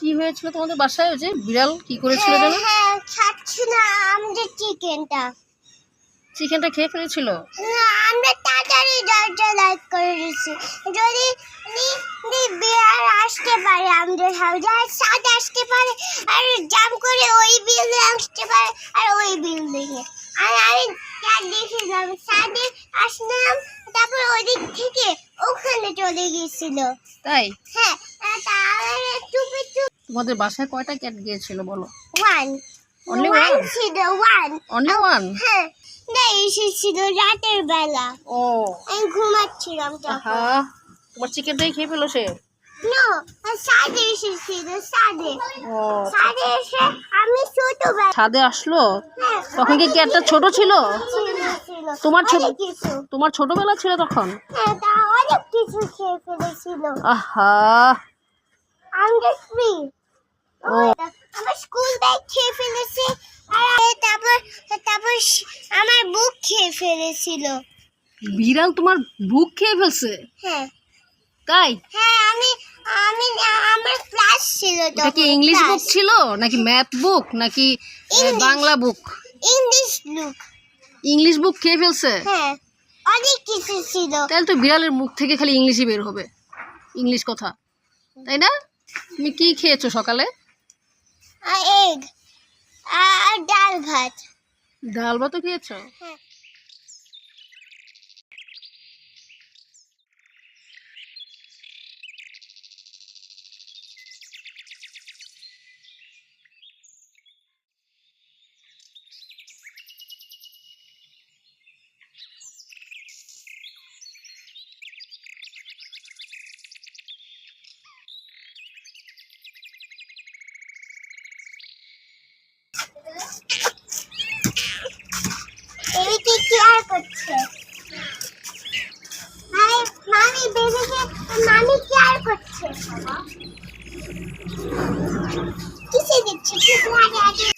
কি হয়েছিল তোমাদের বাসায়? ওই যে বিড়াল কি করেছিল যেন? হ্যাঁ খাচ্ছি না আমাদের চিকেনটা। চিকেনটা খেয়ে ফেলেছিল? আমরা তাড়াতাড়ি দরজা লাইক করে দিচ্ছি যদি বিড়াল আসতে পারে আমাদের হাউসে আর সাদ আসতে পারে আর জাম করে ওই বিল্ডিং আসতে পারে আর ওই বিল্ডিং এ। আর আমি যা দেখেছিলাম সাদে আসলাম তারপর ওই দিক থেকে ওখানে চলে গিয়েছিল। তাই? হ্যাঁ আর তাহলে চুপি চুপ তোমাদের বাসায় কয়টা ক্যাট গিয়েছিল বলো? One one? ছিল ওয়ান অনলি ওয়ান হ্যাঁ। না এসেছিল রাতের বেলা। ও। আমি ঘুমাচ্ছিলাম তখন। তোমার চিকেনটাই খেয়ে ফেলো সে? নো সাদে এসেছিল সাদে ও। সাদে এসে আমি ছাদে আসলো? হ্যাঁ, তখন কি ক্যাটটা ছোট ছিল। তোমার ছোট- তোমার ছোটবেলা ছিল তখন? হ্যাঁ অনেক কিছু খেয়ে ফেলেছিল। আহা। আমার স্কুল ব্যাগ খেয়ে ফেলেছে আর তারপর তারপর আমার বুক খেয়ে ফেলেছিল। বিড়াল তোমার বুক খেয়ে ফেলছে? হ্যাঁ। তাই? হ্যাঁ আমি আমি আমার ক্লাস ছিল এটা কি ইংলিশ বুক ছিল? নাকি ম্যাথ বুক? নাকি Bangla book? English look English book খেয়ে ফেলছে? হ্যাঁ অনেক কিছু ছিল। তাহলে তো বিড়ালের মুখ থেকে খালি ইংলিশই বের হবে। ইংলিশ কথা। তাই না? তুমি কি খেয়েছো সকালে? আর এগ আর ডাল ভাত। ডাল ভাতও খেয়েছো? হ্যাঁ এদিকে কেয়ার করছে। মানে মামি বেবিকে মামি কেয়ার করছে? কিসে দিচ্ছে? আগে আগে